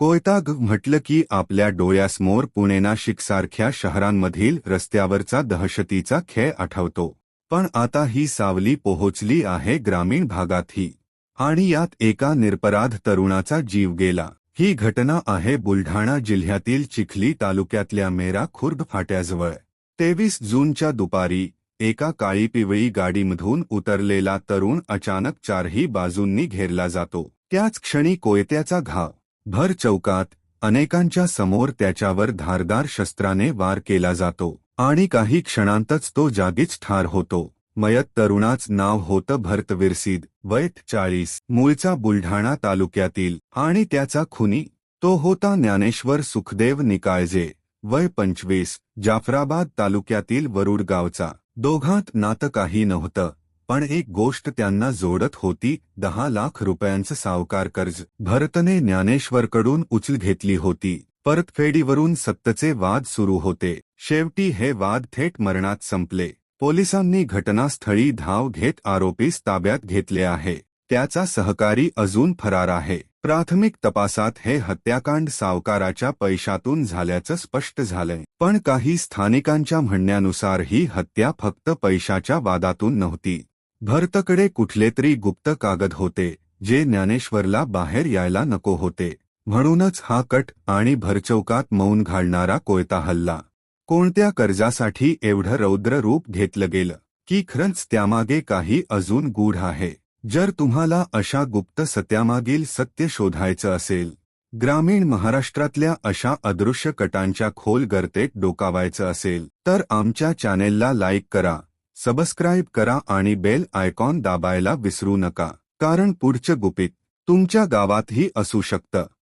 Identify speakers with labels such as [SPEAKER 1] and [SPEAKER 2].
[SPEAKER 1] कोयताग म्हटलं की आपल्या डोळ्यासमोर पुणे नाशिकसारख्या शहरांमधील रस्त्यावरचा दहशतीचा खेळ आठवतो. पण आता ही सावली पोहोचली आहे ग्रामीण भागातही. आणि यात एका निरपराध तरुणाचा जीव गेला. ही घटना आहे बुलढाणा जिल्ह्यातील चिखली तालुक्यातल्या मेरा खुर्द फाट्याजवळ. तेवीस जूनच्या दुपारी एका काळी पिवळी गाडीमधून उतरलेला तरुण अचानक चारही बाजूंनी घेरला जातो. त्याच क्षणी कोयत्याचा घाव भर चौकात अनेकांच्या समोर त्याच्यावर धारदार शस्त्राने वार केला जातो आणि काही क्षणांतच तो जागीच ठार होतो. मयत तरुणाच नाव होतं भरतवीरसीद वैत चाळीस मूळचा बुलढाणा तालुक्यातील आणि त्याचा खुनी. तो होता ज्ञानेश्वर सुखदेव निकाळजे वय पंचवीस जाफराबाद तालुक्यातील वरुड गावचा दोघांत नातं काही नव्हतं. पण एक गोष्ट त्यांना जोडत होती दहा लाख रुपयांचं सावकार कर्ज. भरतने ज्ञानेश्वरकडून उचल घेतली होती. परतफेडीवरून सत्तचे वाद सुरू होते. शेवटी हे वाद थेट मरणात संपले. पोलिसांनी घटनास्थळी धाव घेत आरोपीस ताब्यात घेतले आहे. त्याचा सहकारी अजून फरार आहे. प्राथमिक तपासात हे हत्याकांड सावकाराच्या पैशातून झाल्याचं स्पष्ट झालंय. पण काही स्थानिकांच्या म्हणण्यानुसार ही हत्या फक्त पैशाच्या वादातून नव्हती. भरतकडे कुठलेतरी गुप्त कागद होते जे ज्ञानेश्वरला बाहेर यायला नको होते. म्हणूनच हा कट आणि भरचौकात मौन घालणारा कोयता हल्ला. कोणत्या कर्जासाठी एवढं रौद्र रूप घेतलं गेलं? की खरंच त्यामागे काही अजून गूढ आहे? जर तुम्हाला अशा गुप्त सत्यामागील सत्य शोधायचं असेल ग्रामीण महाराष्ट्रातल्या अशा अदृश्य कटांच्या खोल गर्तेत डोकावायचं असेल तर आमच्या चॅनेलला लाईक करा. सबस्क्राईब करा आणि बेल आयकॉन दाबायला विसरू नका. कारण पुढचं गुपित तुमच्या गावातही असू शकतं.